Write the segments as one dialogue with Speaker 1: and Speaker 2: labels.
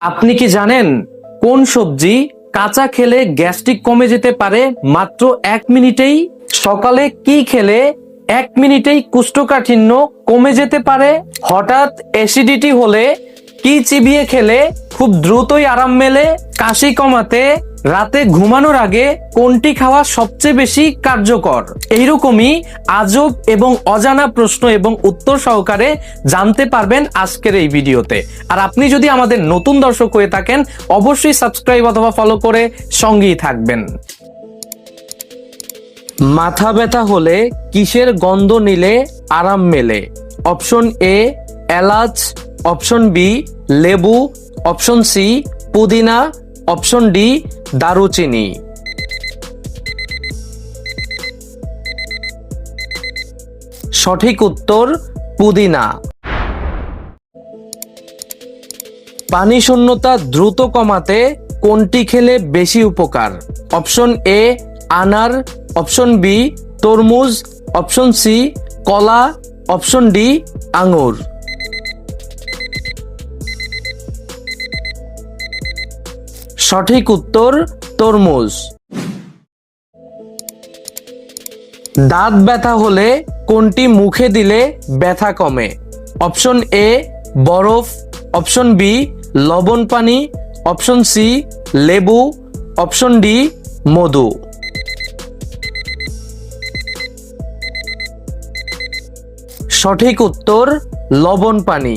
Speaker 1: আপনি কি জানেন কোন সবজি কাঁচা খেলে গ্যাস্ট্রিক কমে যেতে পারে? মাত্র এক মিনিটেই। সকালে কি খেলে এক মিনিটেই কুষ্ঠকাঠিন্য কমে যেতে পারে? হঠাৎ অ্যাসিডিটি হলে কি চিবিয়ে খেলে? খুব দ্রুতই আরাম মেলে। কাশি কমাতে রাতে ঘুমানোর আগে কোনটি খাওয়া সবচেয়ে বেশি কার্যকর? এইরকমই আজব এবং অজানা প্রশ্ন এবং উত্তর সহকারে জানতে পারবেন আজকের এই ভিডিওতে। আর আপনি যদি আমাদের নতুন দর্শক হয়ে থাকেন, অবশ্যই সাবস্ক্রাইব অথবা ফলো করে সঙ্গেই থাকবেন। মাথা ব্যথা হলে কিসের গন্ধ নিলে আরাম মেলে? অপশন এ, এলাচ, অপশন বি, লেবু, অপশন সি, পুদিনা অপশন ডি, দারুচিনি। সঠিক উত্তর, পুদিনা। পানি শূন্যতা দ্রুত কমাতে কোনটি খেলে বেশি উপকার? অপশন এ, আনার। অপশন বি, তরমুজ। অপশন সি, কলা। অপশন ডি, আঙুর। সঠিক উত্তর তরমুজ। দাঁত ব্যথা হলে কোনটি মুখে দিলে ব্যথা কমে? অপশন এ, বরফ। অপশন বি, লবণ পানি। অপশন সি, লেবু। অপশন ডি, মধু। সঠিক উত্তর, লবণ পানি।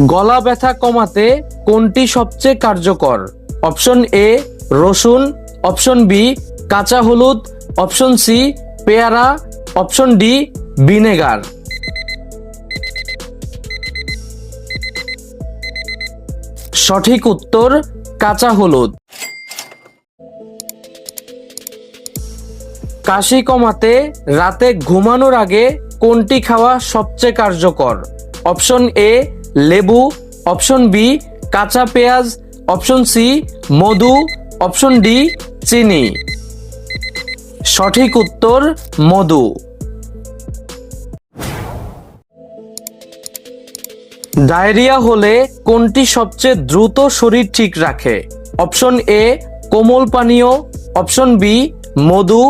Speaker 1: গলা ব্যথা কমাতে কোনটি সবচেয়ে কার্যকর? অপশন এ, রসুন। অপশন বি, কাঁচা হলুদ। অপশন সি, পেয়ারা। Option D, vinegar. সঠিক উত্তর, কাঁচা হলুদ। কাশি কমাতে রাতে ঘুমানোর আগে কোনটি খাওয়া সবচেয়ে কার্যকর? অপশন এ লেবু, অপশন বি কাঁচা পেঁয়াজ, অপশন সি মধু, অপশন ডি চিনি। সঠিক উত্তর, মধু। ডায়রিয়া হলে কোনটি সবচেয়ে দ্রুত শরীর ঠিক রাখে? অপশন এ কোমল পানীয়। অপশন বি মধু।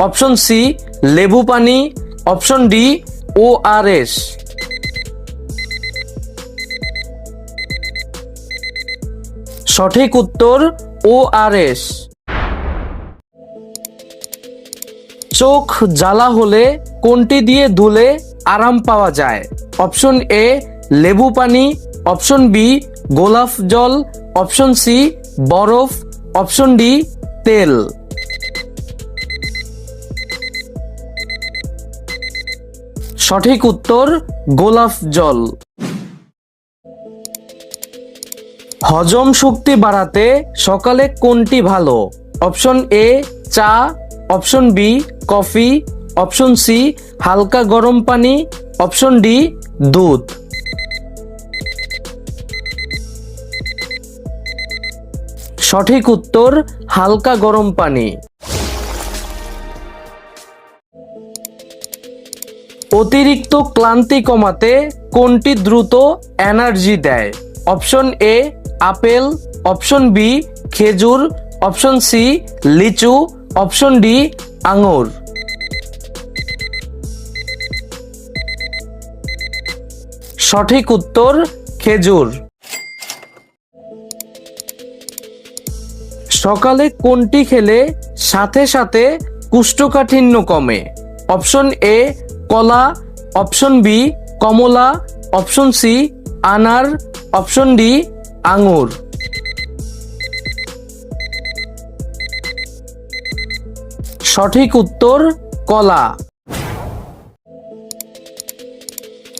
Speaker 1: অপশন সি লেবু পানি। Option D O R S সঠিক উত্তর ও আর এস চোখ জ্বালা হলে, কোনটি দিয়ে ধুলে আরাম পাওয়া যায়? অপশন এ লেবু পানি। অপশন বি গোলাপ জল। অপশন সি বরফ। অপশন ডি তেল। সঠিক উত্তর, গোলাপ জল। হজম শক্তি বাড়াতে সকালে কোনটি ভালো? অপশন এ, চা। Option B, coffee. Option C, হালকা গরম পানি। অপশন ডি, দুধ। সঠিক উত্তর, হালকা গরম পানি। অতিরিক্ত ক্লান্তি কমাতে কোনটি দ্রুত এনার্জি দেয়? Option A apple, option B, খেজুর, অপশন সি, লিচু, অপশন ডি, আঙুর। সঠিক উত্তর, খেজুর। সকালে কোনটি খেলে সাথে সাথে কুষ্ঠকাঠিন্য কমে? অপশন এ, কলা, অপশন বি, কমলা, অপশন সি, আনার, অপশন ডি আঙুর। সঠিক উত্তর, কলা।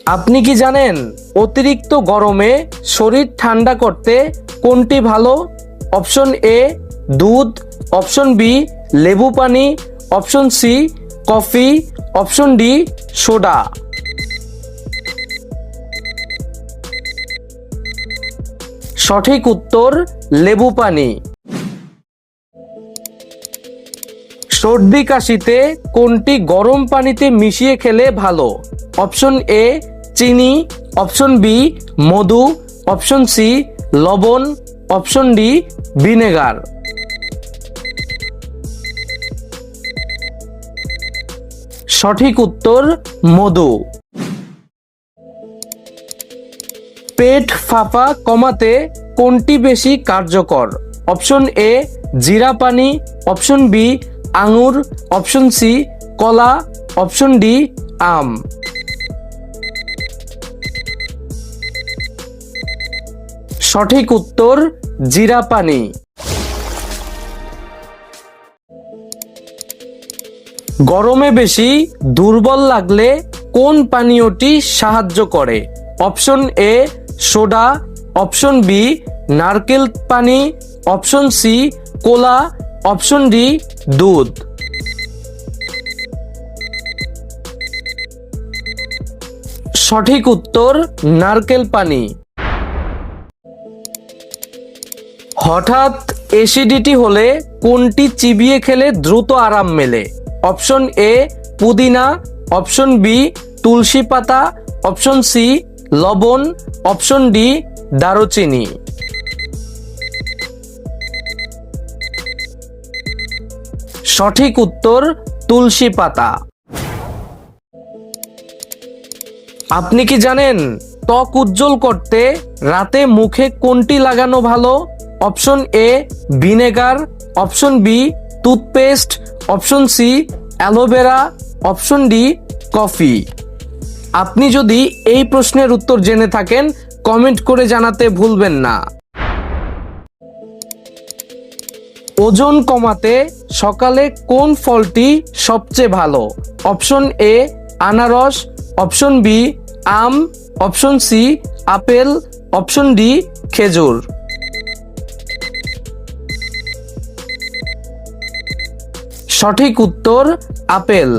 Speaker 1: আপনি কি জানেন অতিরিক্ত গরমে শরীর ঠান্ডা করতে কোনটি ভালো? অপশন এ, দুধ। অপশন বি, লেবু পানি। Option C, coffee. Option D, soda. সঠিক উত্তর, লেবু পানি। সর্দি কাশিতে কোনটি গরম পানিতে মিশিয়ে খেলে ভালো? অপশন এ, চিনি। অপশন বি, মধু। অপশন সি, লবণ। Option D, vinegar. সঠিক উত্তর, মধু। পেট ফাঁপা কমাতে কোনটি বেশি কার্যকর? অপশন এ, জিরা পানি, অপশন বি, আঙুর, অপশন সি, কলা, অপশন ডি, আম। সঠিক উত্তর, জিরা পানি। গরমে বেশি দুর্বল লাগলে কোন পানীয়টি সাহায্য করে? Option A soda, option B, নারকেল পানি, option C, cola, option D, দুধ। সঠিক উত্তর, নারকেল পানি। হঠাৎ এসিডিটি হলে কোনটি চিবিয়ে খেলে দ্রুত আরাম মেলে? অপশন এ, পুদিনা, অপশন বি, তুলসী পাতা, অপশন সি লবণ, অপশন ডি, দারুচিনি। সঠিক উত্তর, তুলসী পাতা। আপনি কি জানেন, ত্বক উজ্জ্বল করতে রাতে মুখে কোনটি লাগানো ভালো? Option A, vinegar, option B, toothpaste, option C, aloe vera, option D, coffee. আপনি যদি এই প্রশ্নের উত্তর জেনে থাকেন কমেন্ট করে জানাতে ভুলবেন না। ওজন কমাতে সকালে কোন ফলটি সবচেয়ে ভালো? অপশন এ আনারস, অপশন বি আম, option C apple, option D খেজুর। সঠিক উত্তর, আপেল।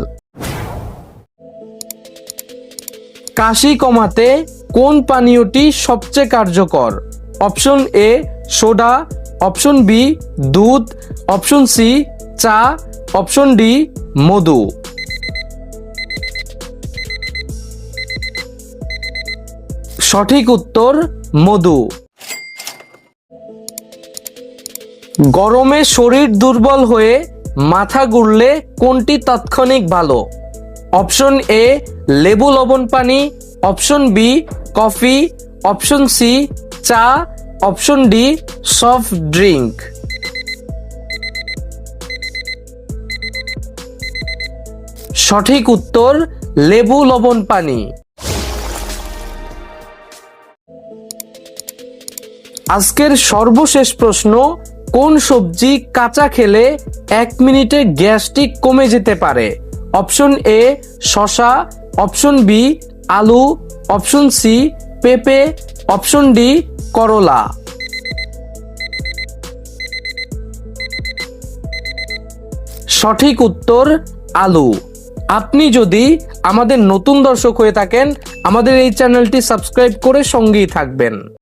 Speaker 1: কাশি কমাতে কোন পানীয়টি সবচেয়ে কার্যকর? Option A soda. Option B দুধ। অপশন সি চা। অপশন ডি মধু। সঠিক উত্তর, মধু। গরমে শরীর দুর্বল হয়ে মাথা ঘুরলে কোনটি তাৎক্ষণিক ভালো? অপশন এ লেবু, লবণ, পানি, option B, coffee, option C, চা, অপশন ডি, সফট ড্রিঙ্ক সঠিক উত্তর, লেবু, লবণ, পানি। আজকের সর্বশেষ প্রশ্ন, কোন সবজি কাঁচা খেলে এক মিনিটে গ্যাস্ট্রিক কমে যেতে পারে? অপশন এ শশা অপশন বি, আলু, অপশন সি, পেঁপে, অপশন ডি, করলা। সঠিক উত্তর, আলু। আপনি যদি আমাদের নতুন দর্শক হয়ে থাকেন, আমাদের এই চ্যানেলটি সাবস্ক্রাইব করে সঙ্গেই থাকবেন।